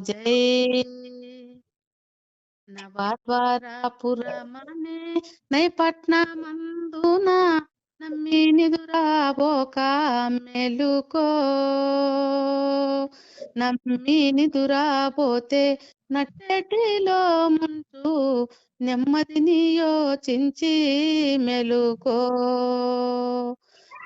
జై నవద్వారపురమనే నైపట్నమందున నమ్మి నిదురాబోక మెలుకో నమ్మి నిదురాబోతే నట్టెటిలో ముంటూ నెమ్మదిని యోచించి మెలుకో.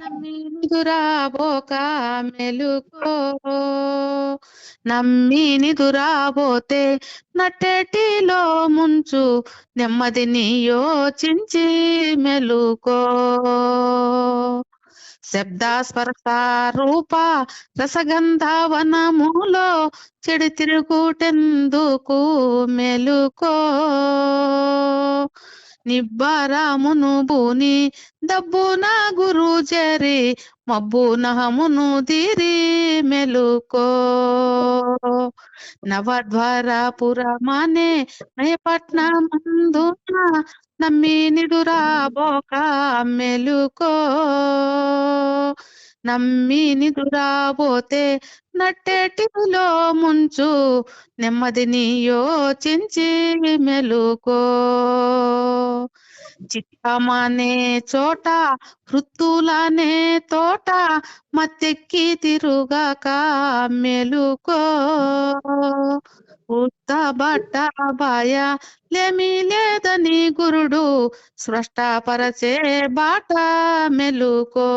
నమ్మి నిదురాబోక మెలుకో. నమ్మి నిదురాబోతే ముంచు నెమ్మదిని యోచించి మెలుకో. శబ్దాస్పర్శ రూప రసగంధ వనములో చెడు తిరుగుటెందుకు మెలుకో. నిబ్బరమును బూని దబ్బున గురు జరి మబ్బు నహమును దిరి మెలుకో. నవద్వారపురమానే నయపట్నమందున నమ్మి నిడురా బోక మెలుకో. నమ్మి నిదురాబోతే నట్టేటిలో ముంచు నెమ్మదిని యోచించి మెలుకో. చిత్తమనే చోట వృత్తులనే తోట మత్తెక్కి తిరుగాక మెలుకో. ఉత్త బట్ట భయ లేమి లేదని గురుడు పరచే బాట మెలుకో.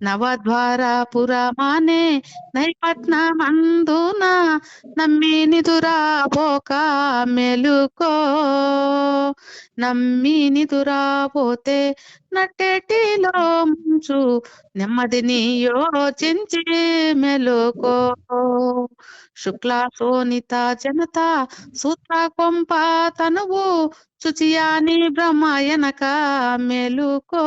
నవద్వారపురమానే నైపట్నమందున నమ్మి నిదురాబోక మెలుకో. నమ్మి నిదురాబోతే నట్టేటిలో ముంచు నెమ్మదిని యోచించి మెలుకో. శుక్ల సోనిత జనత సూత్ర కొంప తనువు చుచియాని బ్రహ్మయనక మెలుకో.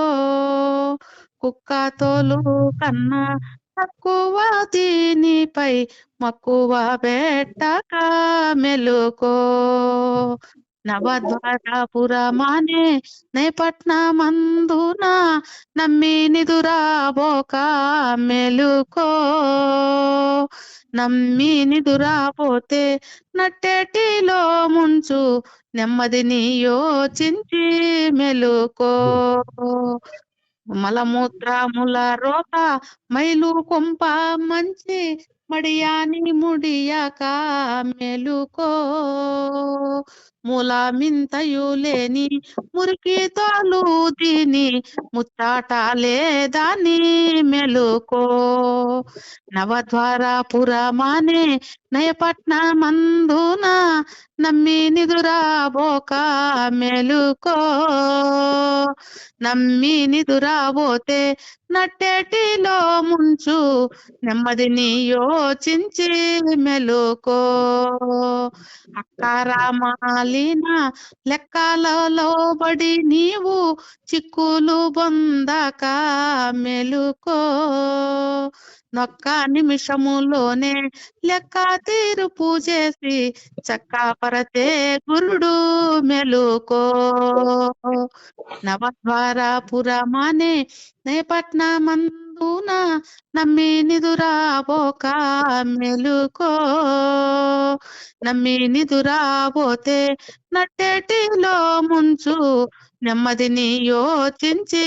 కుక్క తోలు కన్నా తక్కువ దీనిపై మక్కువ పెట్టక మెలుకో. నవద్వారపురమానే నైపట్నమందున నమ్మి నిదురాబోక మెలుకో. నమ్మి నిదురాపోతే నట్టేటిలో ముంచు నెమ్మదిని యోచించి మెలుకో. మలమూత్రముల రోత మైలు కొంప మంచి మడియాని ముడియాక మెలుకో. మూలమింతయు లేని మురికి తోలు దీని ముత్తాట లేదాని మెలుకో. నవద్వారపురమానే నయపట్నమందున నమ్మి నిదురాబోక మెలుకో. నమ్మి నిదురాబోతే నట్టేటిలో ముంచు నెమ్మదిని యోచించి మెలుకో. అక్కరామాలిన లెక్కలలో బడి నీవు చిక్కులు బొందక మెలుకో. నొక్క నిమిషములోనే లెక్క తీర్పు చేసి చక్కాపరతే గురుడు మెలుకో. నవద్వారపురమానే నేపట్నమందున నమ్మి నిదురాబోక మెలుకో. నమ్మి నిదురాబోతే నట్టేటిలో ముంచు నెమ్మదిని యోచించి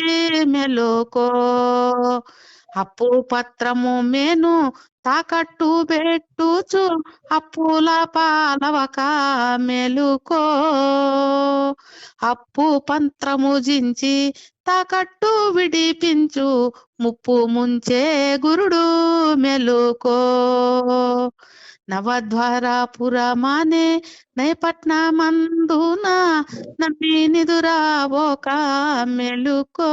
మెలుకో. అప్పు పత్రము మేను తాకట్టు పెట్టుచు అప్పుల పాలవక మెలుకో. అప్పు పంత్రము జించి తాకట్టు విడిపించు ముప్పు ముంచే గురుడు మెలుకో. నవద్వారపురమానే నైపట్నమందున నమ్మి నిదురావోక మెలుకో.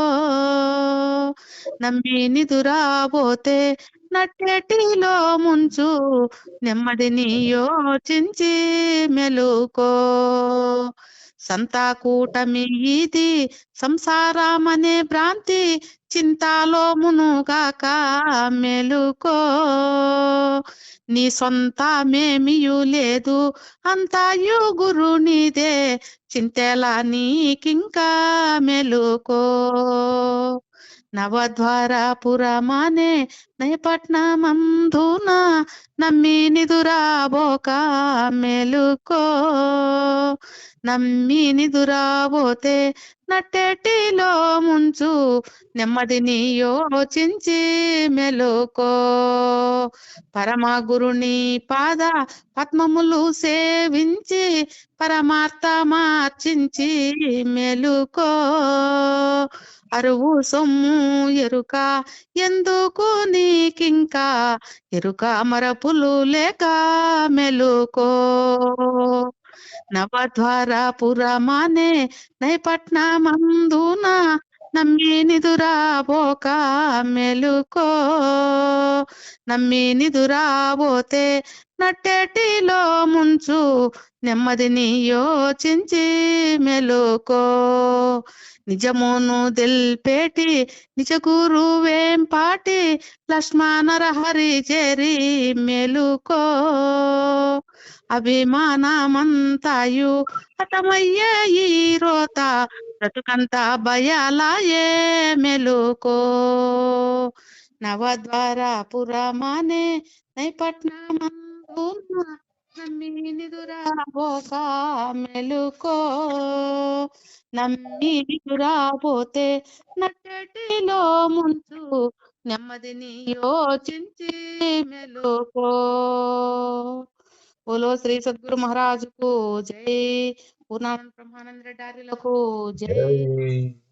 నమ్మి నిదురాబోతే నట్టెటిలో ముంచు నెమ్మదిని యోచించి మెలుకో. సంతాకూటమి ఇది సంసారమనే భ్రాంతి చింతాలో మునుగాక మెలుకో. నీ సొంతమేమియు లేదు అంతాయు గురునిదే చింతెలా చింతేలా నీకింకా మెలుకో. నవద్వారపురమానే నయపట్నమందున నమ్మి నిదురాబోక మెలుకో. నమ్మి నిదురాబోతే నట్టెటిలో ముంచు నెమ్మదిని యోచించి మెలుకో. పరమ గురుని పాద పద్మములు సేవించి పరమార్థ మార్చించి మెలుకో. అరువు సొమ్ము ఎరుక ఎందుకు నీకింకా? ఎరుక మరపులు లేక మెలుకో. నవద్వారపురమానే నైపట్నమందున నమ్మినిదురాబోక మెలుకో. నమ్మి నిదురాబోతే నట్టేటిలో ముంచు. నెమ్మదిని యోచించి మెలుకో. నిజమును తెల్పేటి నిజ గురువేం పాటి. లక్ష్మణరహరి చేరి మెలుకో. అభిమానమంతాయు హతమయ్యే ఈ రోత బ్రతుకంతా భయాలయే మెలుకో. నవద్వారపురమానే పురమానే నమ్మి నిదురాబోక మెలుకో. నమ్మి నిదురాబోతే నట్టటిలో ముంచు నెమ్మదిని యోచించి మెలుకో. बोलो श्री सदगुरु महाराज को। जय। पूर्णानंद ब्रह्मानंद डारी लखो। जय।